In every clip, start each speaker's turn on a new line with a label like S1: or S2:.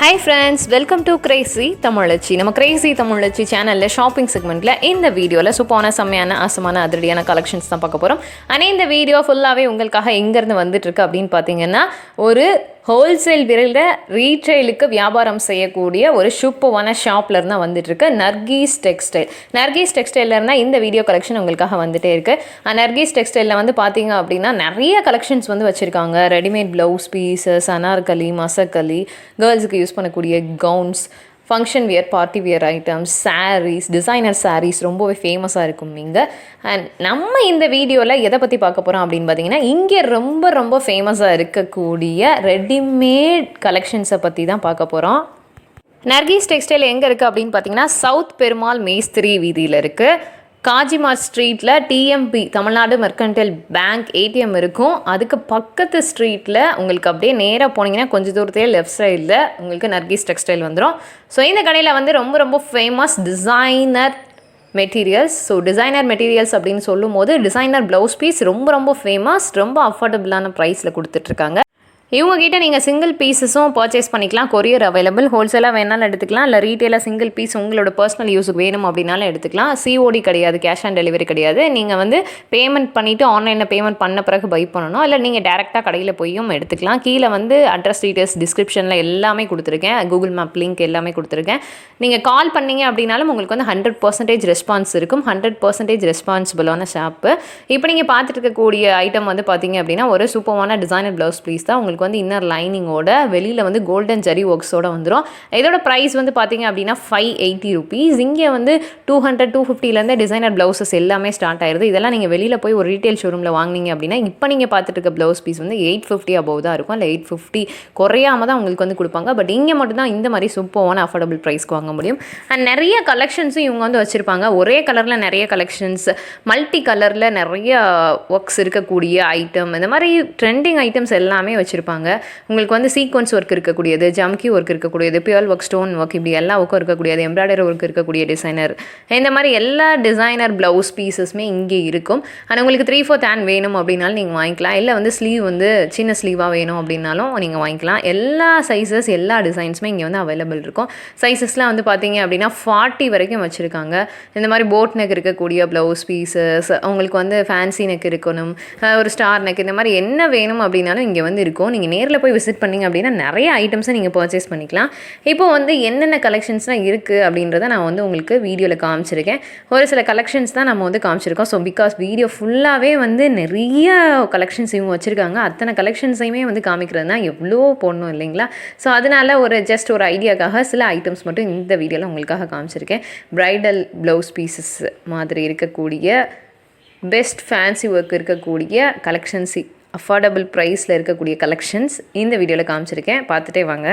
S1: Hi friends welcome to crazy Tamizhachi நம்ம Crazy தமிழச்சி சேனலில் shopping செக்மெண்ட்டில் இந்த வீடியோவில் சூப்பான செம்மையான ஆசமான அதிரடியான கலெக்ஷன்ஸ் தான் பார்க்க போகிறோம் ஆனால் இந்த வீடியோ ஃபுல்லாகவே உங்களுக்காக எங்கேருந்து வந்துட்டுருக்கு அப்படின்னு பார்த்தீங்கன்னா ஒரு ஹோல்சேல் விரையில் ரீட்டைலுக்கு வியாபாரம் செய்யக்கூடிய ஒரு சூப்பவான ஷாப்ல இருந்தால் வந்துட்டுருக்கு. நர்கீஸ் டெக்ஸ்டைல் நர்கீஸ் டெக்ஸ்டைலில் இருந்தால் இந்த வீடியோ கலெக்ஷன் உங்களுக்காக வந்துட்டே இருக்குது நர்கீஸ் டெக்ஸ்டைலில் வந்து பார்த்தீங்க அப்படின்னா நிறைய கலெக்ஷன்ஸ் வந்து வச்சுருக்காங்க. Readymade blouse pieces Anarkali Masakali கேர்ள்ஸுக்கு use பண்ணக்கூடிய gowns function wear party wear items sarees designer sarees ரொம்பவே ஃபேமஸாக இருக்கும் இங்கே. அண்ட் நம்ம இந்த வீடியோவில் எதை பற்றி பார்க்க போகிறோம் அப்படின்னு பார்த்தீங்கன்னா இங்கே ரொம்ப ரொம்ப ஃபேமஸாக இருக்கக்கூடிய ரெடிமேட் கலெக்ஷன்ஸை பற்றி தான் பார்க்க போகிறோம் நர்கீஸ் டெக்ஸ்டைல் எங்கே இருக்குது அப்படின்னு பார்த்தீங்கன்னா சவுத் பெருமாள் மேஸ்திரி வீதியில் இருக்குது காஜிமார் ஸ்ட்ரீட்டில் TMB Tamil Nadu mercantile bank ATM இருக்கும். அதுக்கு பக்கத்து ஸ்ட்ரீட்டில் உங்களுக்கு அப்படியே நேராக போனீங்கன்னா கொஞ்சம் தூரத்திலே லெஃப்ட் சைடில் உங்களுக்கு நர்கீஸ் டெக்ஸ்டைல் வந்துடும் ஸோ இந்த கடையில் வந்து ரொம்ப ரொம்ப famous designer materials so designer materials அப்படின்னு சொல்லும் போது டிசைனர் ப்ளவுஸ் பீஸ் ரொம்ப ரொம்ப ஃபேமஸ் ரொம்ப அஃபோர்டபுளான ப்ரைஸில் கொடுத்துட்ருக்காங்க இவங்ககிட்ட நீங்கள் சிங்கிள் பீசஸும் பர்ச்சேஸ் பண்ணிக்கலாம். கொரியர் அவைலபிள் ஹோல்சேலாக வேணாலும் எடுத்துக்கலாம். இல்லை ரீட்டெயிலாக சிங்கிள் பீஸ் உங்களோட பர்சனல் யூஸுக்கு வேணும் அப்படின்னாலும் எடுத்துக்கலாம். சிஓடி கிடையாது. கேஷ் ஆன் டெலிவரி கிடையாது. நீங்கள் வந்து பேமெண்ட் பண்ணிவிட்டு ஆன்லைனில் பேமெண்ட் பண்ண பிறகு பை பண்ணணும். இல்லை நீங்கள் டேரெக்டாக கடையில் போயும் எடுத்துக்கலாம். கீழே வந்து அட்ரஸ் டீட்டெயில்ஸ் டிஸ்கிரிப்ஷனில் எல்லாமே கொடுத்துருக்கேன். கூகுள் மேப் லிங்க் எல்லாமே கொடுத்துருக்கேன். நீங்கள் கால் பண்ணீங்க அப்படின்னாலும் உங்களுக்கு வந்து ஹண்ட்ரட் பர்சன்டேஜ் ரெஸ்பான்ஸ் இருக்கும். ஹண்ட்ரட் பர்சன்டேஜ் ரெஸ்பான்சிபிளான ஷாப்பு இப்போ நீங்கள் பார்த்துட்டு இருக்கக்கூடிய ஐட்டம் வந்து பார்த்தீங்க அப்படின்னா ஒரு சூப்பரான டிசைனர் ப்ளவுஸ் ப்ளீஸ் தான் உங்களுக்கு வந்து இன்னர் லைனிங்கோட வெளியில் வந்து கோல்டன் ஜரி ஒர்க்ஸோட வந்துடும் இதோட ப்ரைஸ் வந்து பார்த்தீங்க அப்படின்னா ஃபைவ் எயிட்டி ருபீஸ் இங்கே வந்து டூ ஹண்ட்ரட் டூ ஃபிஃப்டிலேருந்து டிசைனர் ப்ளவுசஸ் எல்லாமே ஸ்டார்ட் ஆயிருது. இதெல்லாம் நீங்கள் வெளியில் போய் ஒரு ரீட்டைல் ஷோரூமில் வாங்குனீங்க அப்படின்னா இப்போ நீங்கள் பார்த்துட்டு இருக்க ப்ளவுஸ் பீஸ் வந்து எயிட் ஃபிஃப்டி அபவ் தான் இருக்கும். இல்லை எயிட் ஃபிஃப்டி குறையாம தான் உங்களுக்கு வந்து கொடுப்பாங்க. பட் இங்கே மட்டும் தான் இந்த மாதிரி சூப்பரான அஃபோர்டபுள் ப்ரைஸ்க்கு வாங்க முடியும். அண்ட் நிறைய கலெக்ஷன்ஸும் இவங்க வந்து வச்சுருப்பாங்க. ஒரே கலரில் நிறைய கலெக்ஷன்ஸ் மல்டி கலரில் நிறைய ஒர்க்ஸ் இருக்கக்கூடிய ஐட்டம் இந்த மாதிரி ட்ரெண்டிங் ஐட்டம்ஸ் எல்லாமே வச்சுருப்பாங்க. உங்களுக்கு வந்து சீக்வன்ஸ் ஒர்க் இருக்கக்கூடியது ஜம்கி ஒர்க் இருக்கக்கூடியது பியர் ஒர்க் ஸ்டோன் ஒர்க் இப்படி எல்லா ஒர்க்கும் இருக்கக்கூடியது எம்ப்ராய்டரி ஒர்க் இருக்கக்கூடிய டிசைனர் இந்த மாதிரி எல்லா டிசைனர் ப்ளவுஸ் பீசஸுமே இங்கே இருக்கும். ஆனால் உங்களுக்கு த்ரீ ஃபோர்த் ஹேண்ட் வேணும் அப்படின்னாலும் நீங்கள் வாங்கிக்கலாம். இல்லை வந்து ஸ்லீவ் வந்து சின்ன ஸ்லீவாக வேணும் அப்படின்னாலும் நீங்கள் வாங்கிக்கலாம். எல்லா சைஸஸ் எல்லா டிசைன்ஸுமே இங்கே வந்து அவைலபிள் இருக்கும். சைஸஸ்லாம் வந்து பார்த்தீங்க அப்படின்னா ஃபார்ட்டி வரைக்கும் வச்சுருக்காங்க. இந்த மாதிரி போட் நெக் இருக்கக்கூடிய ப்ளவுஸ் பீசஸ் உங்களுக்கு வந்து ஃபேன்சி நெக் இருக்கணும் ஒரு ஸ்டார் நெக் இந்த மாதிரி என்ன வேணும் அப்படின்னாலும் இங்கே வந்து இருக்கும். நீங்கள் நீங்கள் நேரில் போய் விசிட் பண்ணிங்க அப்படின்னா நிறைய ஐட்டம்ஸை நீங்கள் பர்ச்சேஸ் பண்ணிக்கலாம். இப்போ வந்து என்னென்ன கலெக்ஷன்ஸ்லாம் இருக்குது அப்படின்றத நான் வந்து உங்களுக்கு வீடியோவில் காமிச்சிருக்கேன். ஒரு சில கலெக்ஷன்ஸ் தான் நம்ம வந்து காமிச்சிருக்கோம். ஸோ பிகாஸ் வீடியோ ஃபுல்லாகவே வந்து நிறைய கலெக்ஷன்ஸ் இவங்க வச்சுருக்காங்க. அத்தனை கலெக்ஷன்ஸையுமே வந்து காமிக்கிறதுனா எவ்வளோ போடணும் இல்லைங்களா? ஸோ அதனால ஒரு ஜஸ்ட் ஒரு ஐடியாக்காக சில ஐட்டம்ஸ் மட்டும் இந்த வீடியோவில் உங்களுக்காக காமிச்சிருக்கேன். ப்ரைடல் ப்ளவுஸ் பீசஸ் மாதிரி இருக்கக்கூடிய பெஸ்ட் ஃபேன்சி ஒர்க் இருக்கக்கூடிய கலெக்ஷன்ஸ் அஃபோர்டபுள் ப்ரைஸில் இருக்கக்கூடிய கலெக்ஷன்ஸ் இந்த வீடியோவில் காமிச்சிருக்கேன். பார்த்துட்டே வாங்க.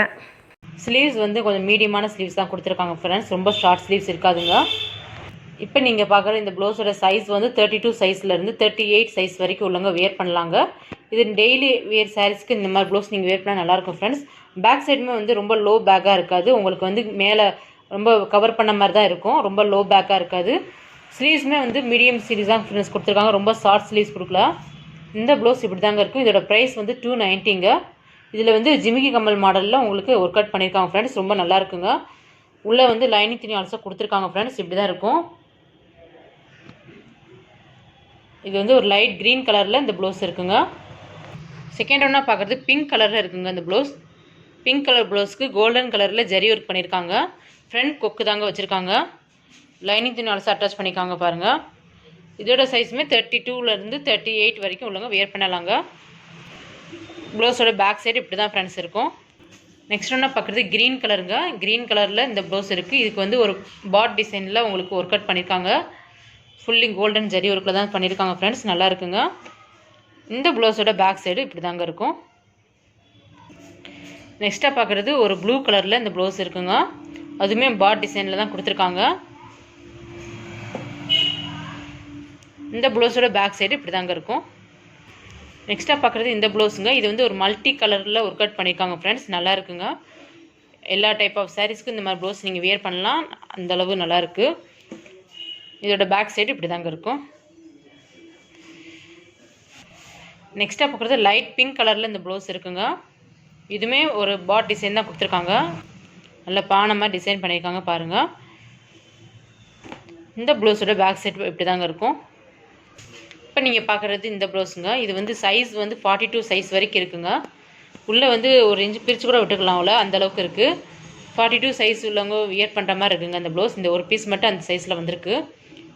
S2: ஸ்லீவ்ஸ் வந்து கொஞ்சம் மீடியமான ஸ்லீவ்ஸ் தான் கொடுத்துருக்காங்க ஃப்ரெண்ட்ஸ் ரொம்ப ஷார்ட் ஸ்லீவ்ஸ் இருக்காதுங்க. இப்போ நீங்கள் பார்க்குற இந்த ப்ளவுஸோட சைஸ் வந்து தேர்ட்டி டூ சைஸ்லேருந்து தேர்ட்டி எயிட் சைஸ் வரைக்கும் உள்ளவங்க வேர் பண்ணலாங்க. இது டெய்லி வேர் சாரீஸ்க்கு இந்த மாதிரி ப்ளவுஸ் நீங்கள் வேர் பண்ணால் நல்லாயிருக்கும் ஃப்ரெண்ட்ஸ் பேக் சைடுமே வந்து ரொம்ப லோ பேக்காக இருக்காது. உங்களுக்கு வந்து மேலே ரொம்ப கவர் பண்ண மாதிரி தான் இருக்கும். ரொம்ப லோ பேக்காக இருக்காது. ஸ்லீவ்ஸுமே வந்து மீடியம் ஸ்லீவ்ஸ் தான் ஃப்ரெண்ட்ஸ் கொடுத்துருக்காங்க. ரொம்ப ஷார்ட் ஸ்லீவ்ஸ் கொடுக்கலாம் இந்த ப்ளவுஸ் இப்படி தாங்க இருக்கும். இதோட ப்ரைஸ் வந்து டூ நைன்ட்டிங்க இதில் வந்து ஜிமிக்கி கம்மல் மாடலில் உங்களுக்கு ஒர்க் அவுட் பண்ணியிருக்காங்க ஃப்ரெண்ட்ஸ் ரொம்ப நல்லா இருக்குங்க. உள்ளே வந்து லைனிங் துணி ஆல்சோ கொடுத்துருக்காங்க ஃப்ரெண்ட்ஸ் இப்படி தான் இருக்கும். இது வந்து ஒரு லைட் க்ரீன் கலரில் இந்த ப்ளவுஸ் இருக்குங்க. செகண்ட் ஒன்றா பார்க்குறது பிங்க் கலரில் இருக்குங்க இந்த ப்ளவுஸ். பிங்க் கலர் ப்ளவுஸ்க்கு கோல்டன் கலரில் ஜரி ஒர்க் பண்ணியிருக்காங்க ஃப்ரண்ட் கொக்கு தாங்க வச்சுருக்காங்க. லைனிங் துணி ஆல்சோ அட்டாச் பண்ணியிருக்காங்க பாருங்கள் இதோட சைஸுமே தேர்ட்டி டூலேருந்து தேர்ட்டி எயிட் வரைக்கும் உள்ளவங்க வியர் பண்ணலாங்க. ப்ளவுஸோட பேக் சைடு இப்படி தான் ஃப்ரெண்ட்ஸ் இருக்கும். நெக்ஸ்ட் ஒன்றா பார்க்குறது க்ரீன் கலருங்க க்ரீன் கலரில் இந்த ப்ளவுஸ் இருக்குது இதுக்கு வந்து ஒரு பாட் டிசைனில் உங்களுக்கு ஒர்க் அவுட் பண்ணியிருக்காங்க ஃபுல்லி கோல்டன் ஜரி ஒர்க்கில் தான் பண்ணியிருக்காங்க ஃப்ரெண்ட்ஸ் நல்லா இருக்குங்க. இந்த ப்ளவுஸோட பேக் சைடு இப்படி தாங்க இருக்கும். நெக்ஸ்ட்டாக பார்க்குறது ஒரு ப்ளூ கலரில் இந்த ப்ளவுஸ் இருக்குங்க. அதுவுமே பாட் டிசைனில் தான் கொடுத்துருக்காங்க. இந்த ப்ளவுஸோட பேக் சைடு இப்படி தாங்க இருக்கும். நெக்ஸ்ட்டாக பார்க்குறது இந்த ப்ளவுஸுங்க இது வந்து ஒரு மல்டி கலரில் ஒர்க் அவுட் பண்ணியிருக்காங்க ஃப்ரெண்ட்ஸ் நல்லா இருக்குங்க. எல்லா டைப் ஆஃப் சாரீஸ்க்கும் இந்த மாதிரி ப்ளவுஸ் நீங்கள் வியர் பண்ணலாம். அந்த அளவு நல்லா இதோட பேக் சைடு இப்படி தாங்க இருக்கும் நெக்ஸ்ட்டாக பார்க்குறது லைட் பிங்க் கலரில் இந்த ப்ளவுஸ் இருக்குங்க. இதுவுமே ஒரு பாட் டிசைன் தான் கொடுத்துருக்காங்க. நல்ல பானமாக டிசைன் பண்ணியிருக்காங்க பாருங்கள் இந்த ப்ளவுஸோட பேக் சைட் இப்படி தாங்க இருக்கும். இப்போ நீங்கள் பார்க்குறது இந்த ப்ளவுஸுங்க இது வந்து சைஸ் வந்து ஃபார்ட்டி டூ சைஸ் வரைக்கும் இருக்குங்க. உள்ளே வந்து ஒரு இன்ச்சு பிரித்து கூட விட்டுக்கலாம் அவ்வளோ அந்த அளவுக்கு இருக்குது ஃபார்ட்டி டூ சைஸ் உள்ளவங்க வியர் பண்ணுற மாதிரி இருக்குங்க அந்த ப்ளவுஸ் இந்த ஒரு பீஸ் மட்டும் அந்த சைஸில் வந்திருக்கு.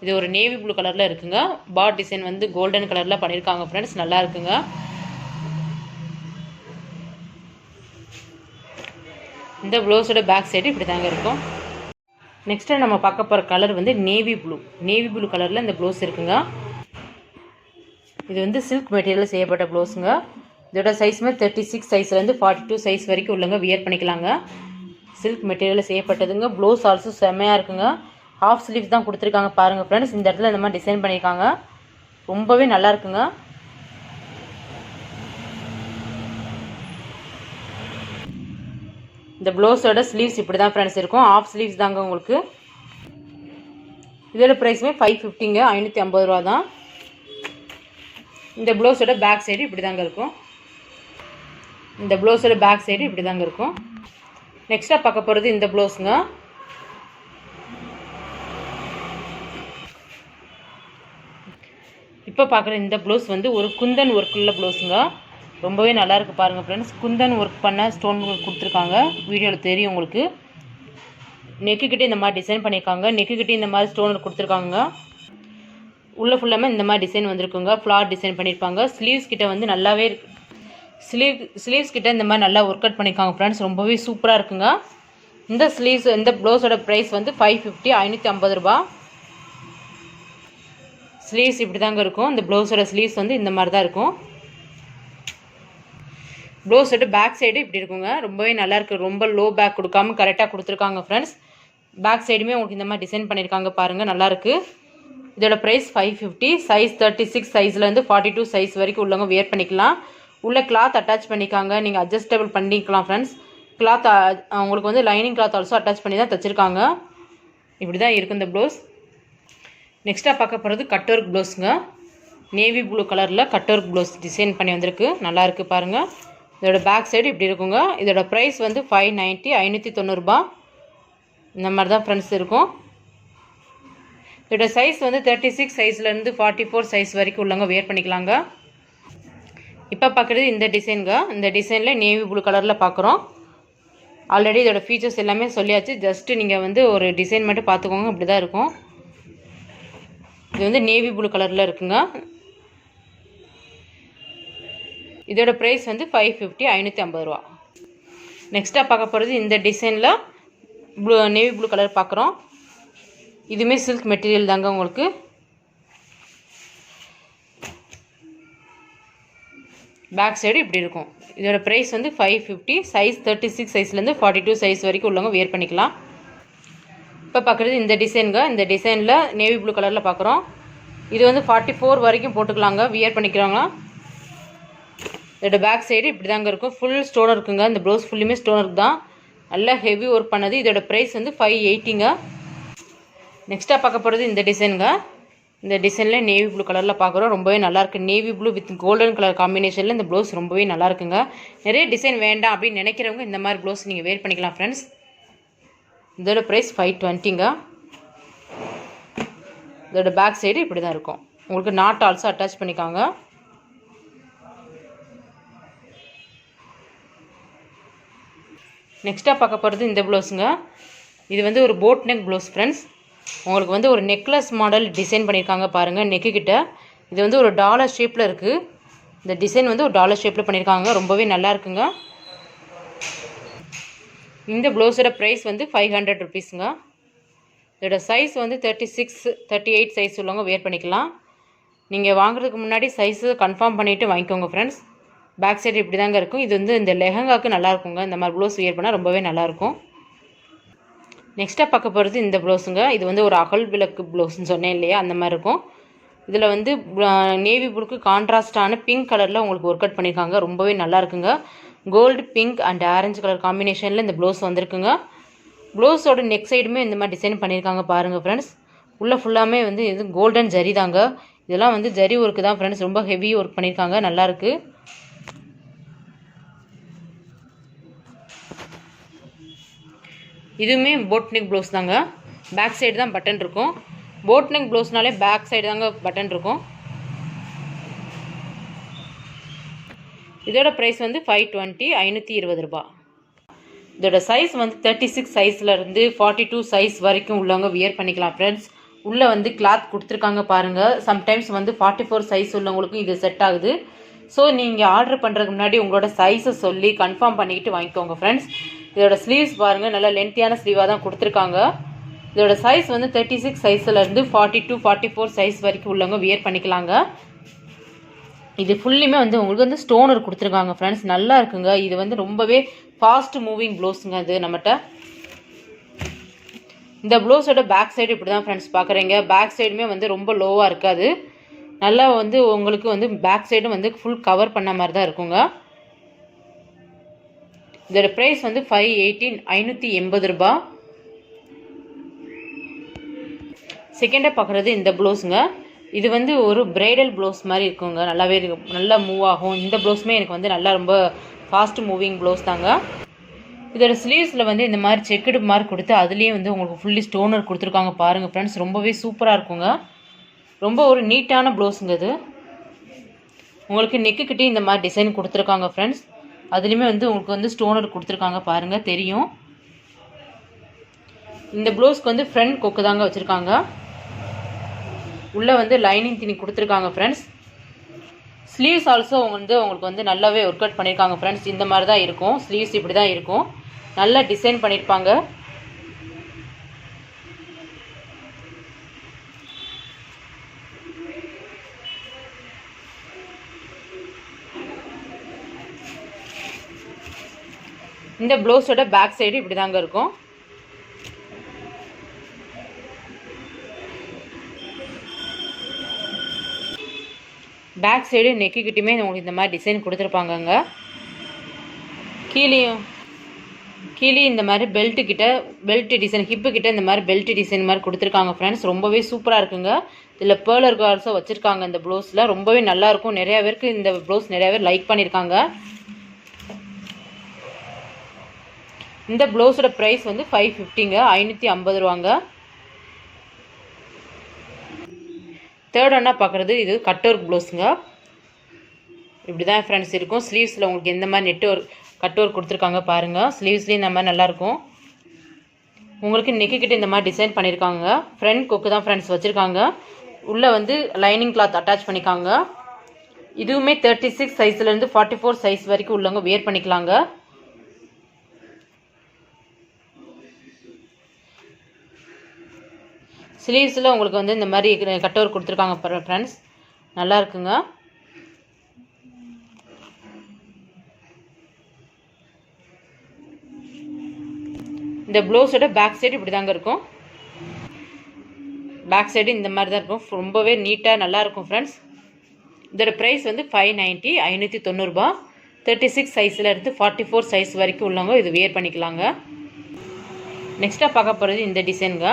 S2: இது ஒரு நேவி ப்ளூ கலரில் இருக்குங்க. பாட் டிசைன் வந்து கோல்டன் கலரில் பண்ணியிருக்காங்க ஃப்ரெண்ட்ஸ் நல்லா இருக்குங்க. இந்த ப்ளவுஸோட பேக் சைடு இப்படி தாங்க இருக்கும். நெக்ஸ்ட்டு நம்ம பார்க்க போகிற கலர் வந்து நேவி ப்ளூ நேவி ப்ளூ கலரில் இந்த ப்ளவுஸ் இருக்குங்க. இது வந்து சில்க் மெட்டீரியல் செய்யப்பட்ட ப்ளவுஸுங்க இதோட சைஸுமே தேர்ட்டி சிக்ஸ் சைஸ்லேருந்து ஃபார்ட்டி டூ சைஸ் வரைக்கும் உள்ளங்க. வியர் பண்ணிக்கலாங்க. சில்க் மெட்டீரியலில் செய்யப்பட்டதுங்க. ப்ளவுஸ் ஆல்சோ செம்மையாக இருக்குங்க. ஹாஃப் ஸ்லீவ்ஸ் தான் கொடுத்துருக்காங்க பாருங்கள் ஃப்ரெண்ட்ஸ் இந்த இடத்துல இந்த மாதிரி டிசைன் பண்ணியிருக்காங்க. ரொம்பவே நல்லா இருக்குங்க. இந்த ப்ளவுஸோட ஸ்லீவ்ஸ் இப்படி தான் ஃப்ரெண்ட்ஸ் இருக்கும். ஆஃப் ஸ்லீவ்ஸ் தாங்க உங்களுக்கு. இதோட ப்ரைஸுமே ஃபைவ் ஃபிஃப்டிங்க ஐநூற்றி ஐம்பது ரூபா தான் இந்த ப்ளவுஸோட பேக் சைடு இப்படி தாங்க இருக்கும். இந்த ப்ளவுஸோட பேக் சைடு இப்படி தாங்க இருக்கும். நெக்ஸ்ட்டாக பார்க்க போகிறது இந்த ப்ளவுஸுங்க இப்போ பார்க்குற இந்த ப்ளவுஸ் வந்து ஒரு குந்தன் ஒர்க் உள்ள ப்ளவுஸுங்க ரொம்பவே நல்லாயிருக்கு பாருங்கள் ஃப்ரெண்ட்ஸ் குந்தன் ஒர்க் பண்ண ஸ்டோன் கொடுத்துருக்காங்க. வீடியோவில் தெரியும் உங்களுக்கு. நெக்கு கிட்டே இந்த மாதிரி டிசைன் பண்ணியிருக்காங்க. நெக்கு கிட்டே இந்த மாதிரி ஸ்டோன் கொடுத்துருக்காங்க உள்ளே ஃபுல்லாமே இந்த மாதிரி டிசைன் வந்திருக்குங்க. ஃப்ளார் டிசைன் பண்ணியிருப்பாங்க ஸ்லீவ்ஸ் கிட்ட வந்து நல்லாவே ஸ்லீவ் ஸ்லீவ்ஸ் கிட்ட இந்த மாதிரி நல்லா ஒர்க் அவுட் பண்ணியிருக்காங்க ஃப்ரெண்ட்ஸ் ரொம்பவே சூப்பராக இருக்குங்க. இந்த ஸ்லீவ்ஸ் இந்த ப்ளவுஸோட ப்ரைஸ் வந்து ஃபைவ் ஃபிஃப்டி ஐநூற்றி ஐம்பது ரூபா. ஸ்லீவ்ஸ் இப்படி தாங்க இருக்கும். இந்த ப்ளவுஸோட ஸ்லீவ்ஸ் வந்து இந்த மாதிரி தான் இருக்கும் ப்ளவுஸோட பேக் சைடு இப்படி இருக்குங்க. ரொம்பவே நல்லாயிருக்கு ரொம்ப லோ பேக் கொடுக்காம கரெக்டாக கொடுத்துருக்காங்க ஃப்ரெண்ட்ஸ் பேக் சைடுமே உங்களுக்கு இந்த மாதிரி டிசைன் பண்ணியிருக்காங்க பாருங்கள் நல்லாயிருக்கு இதோட price five fifty size thirty six சைஸ்லேருந்து forty two size வரைக்கும் உள்ளவங்க வியர் பண்ணிக்கலாம். உள்ளே கிளாத் அட்டாச் பண்ணிக்காங்க. நீங்கள் அட்ஜஸ்டபிள் பண்ணிக்கலாம் ஃப்ரெண்ட்ஸ் கிளாத் உங்களுக்கு வந்து லைனிங் கிளாத் ஆல்சோ அட்டாச் பண்ணி தான் தைச்சிருக்காங்க. இப்படி தான் இருக்குது இந்த ப்ளவுஸ் நெக்ஸ்ட்டாக பார்க்க போகிறது கட் ஒர்க் ப்ளவுஸுங்க நேவி ப்ளூ கலரில் கட் ஒர்க் ப்ளவுஸ் டிசைன் பண்ணி வந்திருக்கு. நல்லா இருக்குது பாருங்கள் இதோட பேக் சைடு இப்படி இருக்குங்க. இதோட ப்ரைஸ் வந்து ஃபைவ் நைன்ட்டி ஐநூற்றி தொண்ணூறுபா இந்த மாதிரி தான் ஃப்ரெண்ட்ஸ் இருக்கும். இதோட சைஸ் வந்து தேர்ட்டி சிக்ஸ் சைஸ்லேருந்து ஃபார்ட்டி ஃபோர் சைஸ் வரைக்கும் உள்ளவங்க வேர் பண்ணிக்கலாங்க. இப்போ பார்க்குறது இந்த டிசைனுங்க இந்த டிசைனில் நேவி ப்ளூ கலரில் பார்க்குறோம் ஆல்ரெடி இதோட ஃபீச்சர்ஸ் எல்லாமே சொல்லியாச்சு. ஜஸ்ட்டு நீங்கள் வந்து ஒரு டிசைன் மட்டும் பார்த்துக்கோங்க இப்படி தான் இருக்கும். இது வந்து நேவி ப்ளூ கலரில் இருக்குங்க. இதோட ப்ரைஸ் வந்து ஃபைவ் ஃபிஃப்டி ஐநூற்றி ஐம்பது ரூபா. நெக்ஸ்ட்டாக பார்க்க போகிறது இந்த டிசைனில் ப்ளூ நேவி ப்ளூ கலர் பார்க்குறோம் இதுவுமே சில்க் மெட்டீரியல் தாங்க உங்களுக்கு. பேக் சைடு இப்படி இருக்கும். இதோட ப்ரைஸ் வந்து five fifty size thirty six சைஸ்லேருந்து forty two size வரைக்கும் உள்ளவங்க வேர் பண்ணிக்கலாம். இப்போ பார்க்குறது இந்த டிசைனுங்க இந்த டிசைனில் நேவி ப்ளூ கலரில் பார்க்குறோம் இது வந்து ஃபார்ட்டி ஃபோர் வரைக்கும் போட்டுக்கலாங்க. வியர் பண்ணிக்கிறாங்க இதோட பேக் சைடு இப்படி தாங்க இருக்கும். ஃபுல் ஸ்டோன் இருக்குங்க. இந்த ப்ளவுஸ் ஃபுல்லுமே ஸ்டோன் தான். நல்லா ஹெவி ஒர்க் பண்ணது. இதோட ப்ரைஸ் வந்து ஃபைவ் எயிட்டிங்க நெக்ஸ்ட்டாக பார்க்க போகிறது இந்த டிசைனுங்க இந்த டிசைனில் நேவி ப்ளூ கலரில் பார்க்குறோம். ரொம்பவே நல்லாயிருக்கு navy blue with golden colour காம்பினேஷனில் இந்த ப்ளவுஸ் ரொம்பவே நல்லா இருக்குங்க. நிறைய டிசைன் வேண்டாம் அப்படின்னு நினைக்கிறவங்க இந்த மாதிரி ப்ளவுஸ் நீங்கள் வேர் பண்ணிக்கலாம் ஃப்ரெண்ட்ஸ் இதோட ப்ரைஸ் ஃபைவ் டுவெண்ட்டிங்க இதோட பேக் சைடு இப்படி தான் இருக்கும். உங்களுக்கு நாட் ஆல்சோ அட்டாச் பண்ணிக்காங்க. நெக்ஸ்ட்டாக பார்க்க போகிறது இந்த ப்ளவுஸுங்க இது வந்து ஒரு போட் நெக் ப்ளவுஸ் ஃப்ரெண்ட்ஸ் உங்களுக்கு வந்து ஒரு நெக்லஸ் மாடல் டிசைன் பண்ணியிருக்காங்க பாருங்கள் நெக்கு கிட்ட. இது வந்து ஒரு டாலர் ஷேப்பில் இருக்குது இந்த டிசைன் வந்து ஒரு டாலர் ஷேப்பில் பண்ணியிருக்காங்க ரொம்பவே நல்லா இருக்குங்க. இந்த ப்ளவுஸோட ப்ரைஸ் வந்து ஃபைவ் ஹண்ட்ரட் ருபீஸுங்க இதோட சைஸ் வந்து thirty six thirty eight size உள்ளவங்க வேர் பண்ணிக்கலாம். நீங்கள் வாங்குறதுக்கு முன்னாடி சைஸு கன்ஃபார்ம் பண்ணிவிட்டு வாங்கிக்கோங்க ஃப்ரெண்ட்ஸ் பேக் சைடு இப்படி தாங்க இருக்கும். இது வந்து இந்த லெஹங்காக்கு நல்லாயிருக்குங்க இந்த மாதிரி ப்ளவுஸ் வியர் பண்ணால் ரொம்பவே நல்லாயிருக்கும் நெக்ஸ்ட்டாக பார்க்க போகிறது இந்த ப்ளவுஸுங்க இது வந்து ஒரு அகல் விளக்கு ப்ளவுஸ்னு சொன்னேன் இல்லையா? அந்த மாதிரி இருக்கும். இதில் வந்து நேவி ப்ளூக்கு கான்ட்ராஸ்டான பிங்க் கலரில் உங்களுக்கு ஒர்க் அவுட் பண்ணியிருக்காங்க. ரொம்பவே நல்லா இருக்குங்க. Gold pink and orange colour காம்பினேஷனில் இந்த ப்ளவுஸ் வந்திருக்குங்க. ப்ளவுஸோட நெக் சைடுமே இந்த மாதிரி டிசைன் பண்ணியிருக்காங்க பாருங்கள் ஃப்ரெண்ட்ஸ் உள்ளே ஃபுல்லாமே வந்து இது கோல்டன் ஜரி தாங்க இதெல்லாம் வந்து ஜரி ஒர்க்கு தான் ஃப்ரெண்ட்ஸ் ரொம்ப ஹெவி ஒர்க் பண்ணியிருக்காங்க. நல்லாயிருக்கு இதுவுமே போட் நெக் ப்ளவுஸ் தாங்க. பேக் சைடு தான் பட்டன் இருக்கும். போட் நெக் ப்ளவுஸ்னாலே பேக் சைடு தாங்க பட்டன் இருக்கும். இதோட ப்ரைஸ் வந்து ஃபைவ் டுவெண்ட்டி ஐநூற்றி இருபது ரூபா. இதோட சைஸ் வந்து தேர்ட்டி சிக்ஸ் சைஸ்லேருந்து ஃபார்ட்டி டூ சைஸ் வரைக்கும் உள்ளவங்க வியர் பண்ணிக்கலாம் ஃப்ரெண்ட்ஸ் உள்ளே வந்து கிளாத் கொடுத்துருக்காங்க பாருங்கள் சம்டைம்ஸ் வந்து ஃபார்ட்டி ஃபோர் சைஸ் உள்ளவங்களுக்கும் இது செட் ஆகுது. ஸோ நீங்கள் ஆர்டர் பண்ணுறதுக்கு முன்னாடி உங்களோட சைஸை சொல்லி கன்ஃபார்ம் பண்ணிக்கிட்டு வாங்கிக்கோங்க ஃப்ரெண்ட்ஸ் இதோட ஸ்லீவ்ஸ் பாருங்கள் நல்லா லென்த்தியான ஸ்லீவாக தான் கொடுத்துருக்காங்க. இதோட சைஸ் வந்து thirty six சைஸ்லேருந்து forty two forty four size வரைக்கும் உள்ளவங்க வியர் பண்ணிக்கலாங்க. இது ஃபுல்லுமே வந்து உங்களுக்கு வந்து ஸ்டோனர் கொடுத்துருக்காங்க ஃப்ரெண்ட்ஸ் நல்லா இருக்குங்க. இது வந்து ரொம்பவே ஃபாஸ்ட் மூவிங் ப்ளவுஸுங்க அது நம்மகிட்ட இந்த ப்ளவுஸோட பேக் சைடு இப்படி தான் ஃப்ரெண்ட்ஸ் பார்க்குறீங்க பேக் சைடுமே வந்து ரொம்ப லோவாக இருக்காது. நல்லா வந்து உங்களுக்கு வந்து பேக் சைடும் வந்து ஃபுல் கவர் பண்ண மாதிரி தான் இருக்குங்க. இதோட ப்ரைஸ் வந்து ஃபைவ் எயிட்டீன் ஐநூற்றி எண்பது ரூபா. செகண்டாக பார்க்குறது இந்த ப்ளவுஸுங்க இது வந்து ஒரு பிரைடல் ப்ளவுஸ் மாதிரி இருக்குங்க. நல்லாவே இருக்கு நல்லா மூவ் ஆகும். இந்த ப்ளவுஸுமே எனக்கு வந்து நல்லா ரொம்ப ஃபாஸ்ட் மூவிங் ப்ளவுஸ் தாங்க. இதோட ஸ்லீவ்ஸில் வந்து இந்த மாதிரி செக்குடு மாதிரி கொடுத்து அதுலேயே வந்து உங்களுக்கு ஃபுல்லி ஸ்டோனர் கொடுத்துருக்காங்க பாருங்கள் ஃப்ரெண்ட்ஸ் ரொம்பவே சூப்பராக இருக்குங்க. ரொம்ப ஒரு நீட்டான ப்ளவுஸுங்க இது. உங்களுக்கு நெக்கு கிட்டே இந்த மாதிரி டிசைன் கொடுத்துருக்காங்க ஃப்ரெண்ட்ஸ் அதுலேயுமே வந்து உங்களுக்கு வந்து ஸ்டோனர் கொடுத்துருக்காங்க பாருங்கள் தெரியும். இந்த ப்ளவுஸ்க்கு வந்து ஃப்ரண்ட் கொக்கு தாங்க வச்சுருக்காங்க. உள்ளே வந்து லைனிங் துணி கொடுத்துருக்காங்க ஃப்ரெண்ட்ஸ் ஸ்லீவ்ஸ் ஆல்சோ வந்து உங்களுக்கு வந்து நல்லாவே ஒர்க் அவுட் பண்ணியிருக்காங்க ஃப்ரெண்ட்ஸ் இந்த மாதிரி தான் இருக்கும். ஸ்லீவ்ஸ் இப்படி தான் இருக்கும். நல்லா டிசைன் பண்ணியிருப்பாங்க இந்த ப்ளவுஸோட பேக் சைடு இப்படி தாங்க இருக்கும். பேக் சைடு நெக்கு உங்களுக்கு இந்த மாதிரி டிசைன் கொடுத்துருப்பாங்கங்க. கீழேயும் கீழே இந்த மாதிரி பெல்ட்டு கிட்ட பெல்ட் டிசைன் ஹிப்பு கிட்ட இந்த மாதிரி பெல்ட் டிசைன் மாதிரி கொடுத்துருக்காங்க ஃப்ரெண்ட்ஸ் ரொம்பவே சூப்பராக இருக்குங்க. இதில் பேர்லர் கார்ஸும் வச்சுருக்காங்க இந்த ப்ளவுஸில். ரொம்பவே நல்லாயிருக்கும் நிறையா பேருக்கு இந்த ப்ளவுஸ் நிறையா பேர் லைக் பண்ணியிருக்காங்க இந்த ப்ளவுஸோட ப்ரைஸ் வந்து ஃபைவ் ஃபிஃப்டிங்க ஐநூற்றி ஐம்பது ரூபாங்க. தேர்ட் ஒன்றா பார்க்குறது இது கட் ஒர்க் ப்ளவுஸுங்க இப்படி தான் ஃப்ரெண்ட்ஸ் இருக்கும். ஸ்லீவ்ஸில் உங்களுக்கு எந்த மாதிரி நெட் ஒர்க் கட் ஒர்க் கொடுத்துருக்காங்க பாருங்கள் ஸ்லீவ்ஸ்லேயும் இந்த மாதிரி நல்லாயிருக்கும் உங்களுக்கு நெக்கு இந்த மாதிரி டிசைன் பண்ணியிருக்காங்க ஃப்ரண்ட் கொக்கு தான் ஃப்ரெண்ட்ஸ் வச்சுருக்காங்க. உள்ளே வந்து லைனிங் கிளாத் அட்டாச் பண்ணிக்காங்க. இதுவுமே தேர்ட்டி சிக்ஸ் சைஸ்லேருந்து ஃபார்ட்டி ஃபோர் சைஸ் வரைக்கும் உள்ளவங்க வேர் பண்ணிக்கலாங்க. ஸ்லீவ்ஸில் உங்களுக்கு வந்து இந்த மாதிரி கட் ஒர்க் கொடுத்துருக்காங்க ஃப்ரெண்ட்ஸ் நல்லா இருக்குங்க. இந்த ப்ளவுஸோட பேக் சைடு இப்படி தாங்க இருக்கும். பேக் சைடு இந்த மாதிரி தான் இருக்கும் ரொம்பவே நீட்டாக நல்லாயிருக்கும் ஃப்ரெண்ட்ஸ் இதோட ப்ரைஸ் வந்து ஃபைவ் நைன்ட்டி ஐநூற்றி தொண்ணூறுபா தேர்ட்டி சிக்ஸ் சைஸில் இருந்து ஃபார்ட்டி ஃபோர் சைஸ் வரைக்கும் உள்ளவங்க இது வியர் பண்ணிக்கலாங்க. நெக்ஸ்ட்டாக பார்க்க போகிறது இந்த டிசைனுங்க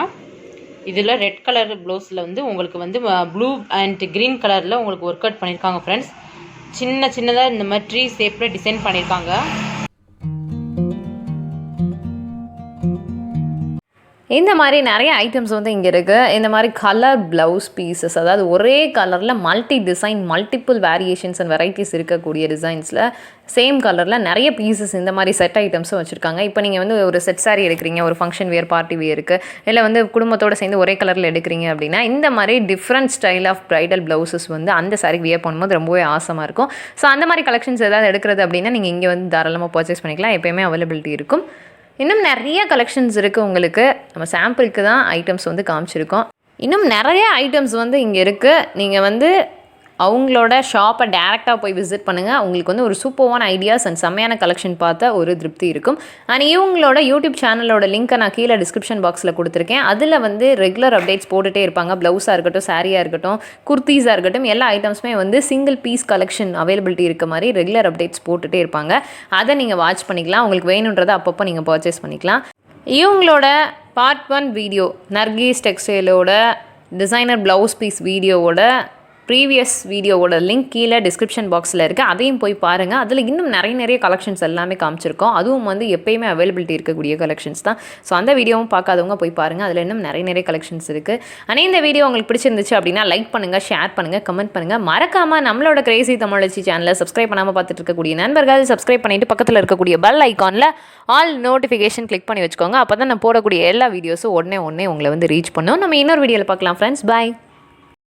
S2: இதில் ரெட் கலர் ப்ளவுஸில் வந்து உங்களுக்கு வந்து ப்ளூ அண்ட் க்ரீன் கலரில் உங்களுக்கு ஒர்க் அவுட் பண்ணியிருக்காங்க ஃப்ரெண்ட்ஸ் சின்ன சின்னதாக இந்த மாதிரி ட்ரீ ஷேப்பில் டிசைன் பண்ணியிருக்காங்க
S1: இந்த மாதிரி நிறைய ஐட்டம்ஸ் வந்து இங்கே இருக்குது இந்த மாதிரி கலர் ப்ளவுஸ் பீசஸ் அதாவது ஒரே கலரில் multi design multiple variations and varieties இருக்கக்கூடிய டிசைன்ஸில் சேம் கலரில் நிறைய பீசஸ் இந்த மாதிரி செட் ஐட்டம்ஸும் வச்சுருக்காங்க. இப்போ நீங்கள் வந்து ஒரு செட் saree எடுக்கிறீங்க ஒரு ஃபங்க்ஷன் வியர் பார்ட்டி வியருக்கு இல்லை வந்து குடும்பத்தோட சேர்ந்து ஒரே கலரில் எடுக்கிறீங்க அப்படின்னா இந்த மாதிரி different style of bridal blouses வந்து அந்த சாரீக்கு வியர் பண்ணும்போது ரொம்பவே ஆசமாக இருக்கும். ஸோ அந்த மாதிரி கலெக்ஷன்ஸ் ஏதாவது எடுக்கிறது அப்படின்னா நீங்கள் இங்கே வந்து தாராளமாக பர்ச்சேஸ் பண்ணிக்கலாம். எப்போயுமே அவைலபிலிட்டி இருக்கும். இன்னும் நிறைய கலெக்ஷன்ஸ் இருக்குது உங்களுக்கு. நம்ம சாம்பிளுக்கு தான் ஐட்டம்ஸ் வந்து காமிச்சிருக்கோம். இன்னும் நிறைய ஐட்டம்ஸ் வந்து இங்கே இருக்குது நீங்கள் வந்து அவங்களோட ஷாப்பை டேரெக்டாக போய் விசிட் பண்ணுங்கள் அவங்களுக்கு வந்து ஒரு சூப்பர்வான ஐடியாஸ் அண்ட் செம்மையான கலெக்ஷன் பார்த்த ஒரு திருப்தி இருக்கும். அண்ட் இவங்களோட யூடியூப் சேனலோட லிங்க்கை நான் கீழே டிஸ்கிரிப்ஷன் பாக்ஸில் கொடுத்துருக்கேன். அதில் வந்து ரெகுலர் அப்டேட்ஸ் போட்டுகிட்டே இருப்பாங்க. ப்ளவுஸாக இருக்கட்டும் சாரியாக இருக்கட்டும் குர்த்தீஸாக இருக்கட்டும் எல்லா ஐட்டம்ஸுமே வந்து சிங்கிள் பீஸ் கலெக்ஷன் அவைலபிலிட்டி இருக்க மாதிரி ரெகுலர் அப்டேட்ஸ் போட்டுகிட்டே இருப்பாங்க. அதை நீங்கள் வாட்ச் பண்ணிக்கலாம். உங்களுக்கு வேணுன்றதை அப்பப்போ நீங்கள் பர்ச்சேஸ் பண்ணிக்கலாம். இவங்களோட பார்ட் ஒன் வீடியோ நர்கீஸ் டெக்ஸ்டைலோட டிசைனர் ப்ளவுஸ் பீஸ் வீடியோவோட ப்ரீவியஸ் வீடியோவோட லிங்க் கீழே டிஸ்கிரிப்ஷன் பாக்ஸில் இருக்குது அதையும் போய் பாருங்கள் அதில் இன்னும் நிறைய நிறைய கலெக்ஷன்ஸ் எல்லாமே காமிச்சிருக்கோம். அதுவும் வந்து எப்பயுமே அவைலபிலிட்டி இருக்கக்கூடிய கலெக்ஷன்ஸ் தான். ஸோ அந்த வீடியோவும் பார்க்காதவங்க போய் பாருங்கள் அதில் இன்னும் நிறைய நிறைய கலெக்ஷன்ஸ் இருக்குது ஆனால் இந்த வீடியோ உங்களுக்கு பிடிச்சிருந்துச்சு அப்படின்னா லைக் பண்ணுங்கள் ஷேர் பண்ணுங்கள் கமெண்ட் பண்ணுங்கள் மறக்காமல் நம்மளோட கிரேசி தமிழச்சி சேனலை சப்ஸ்கிரைப் பண்ணாமல் பார்த்துட்டு இருக்கக்கூடிய நண்பர்கள் சப்ஸ்கிரைப் பண்ணிவிட்டு பக்கத்தில் இருக்கக்கூடிய பெல் ஐக்கானில் ஆல் நோட்டிஃபிகேஷன் கிளிக் பண்ணி வச்சுக்கோங்க. அப்போ தான் நான் போடக்கூடிய எல்லா வீடியோஸும் உடனே உடனே உங்களை வந்து ரீச் பண்ணும். நம்ம இன்னொரு வீடியோவில் பார்க்கலாம் ஃப்ரெண்ட்ஸ் பை